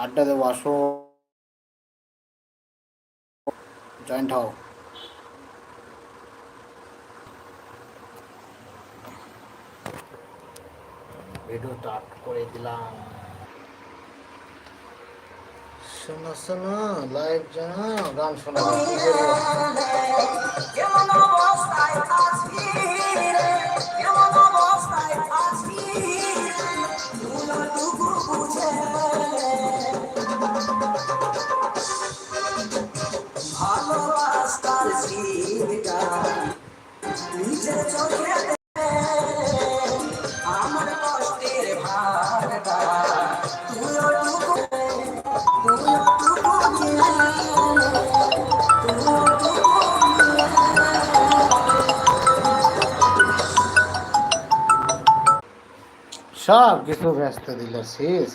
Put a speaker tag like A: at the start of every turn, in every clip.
A: আড্ডা দেবো, আসো। জয়েন্ট হও। ভিডিও স্টার্ট করে দিলাম। শোনো শোনো লাইভ জানা গান শোনা সব কিছু ব্যস্ত দিল শেষ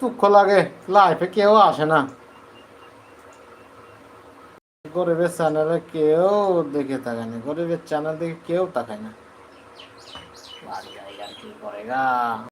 A: দুঃখ লাগে লাইফে কেউ আসে না গরিবের চ্যানেলে কেউ দেখে তাকায় না গরিবের চ্যানেল দেখে কেউ তাকায় না বাড়ি করে কি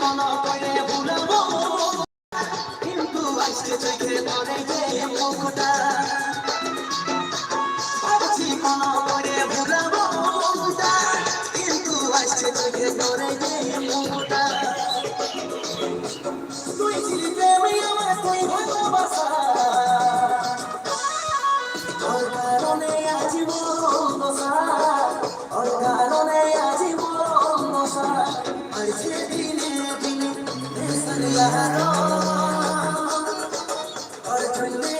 B: কোনো করে ভুলাবো। কিন্তু
A: আজকে
B: চোখে পড়ে যে মুখটা ভাবছি কোনো করে ভুলাবো মুখটা কিন্তু আজকে চোখে পড়ে যে মুখটা তুই ছিলি প্রেমে আমার তুই ভালোবাসা। তোর কারণে আজীবন দশা, তোর কারণে আজীবন দশা। আর সেদিন Thank you.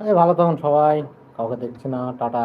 A: এই ভালো তখন সবাই কাউকে দেখছি না টাটা।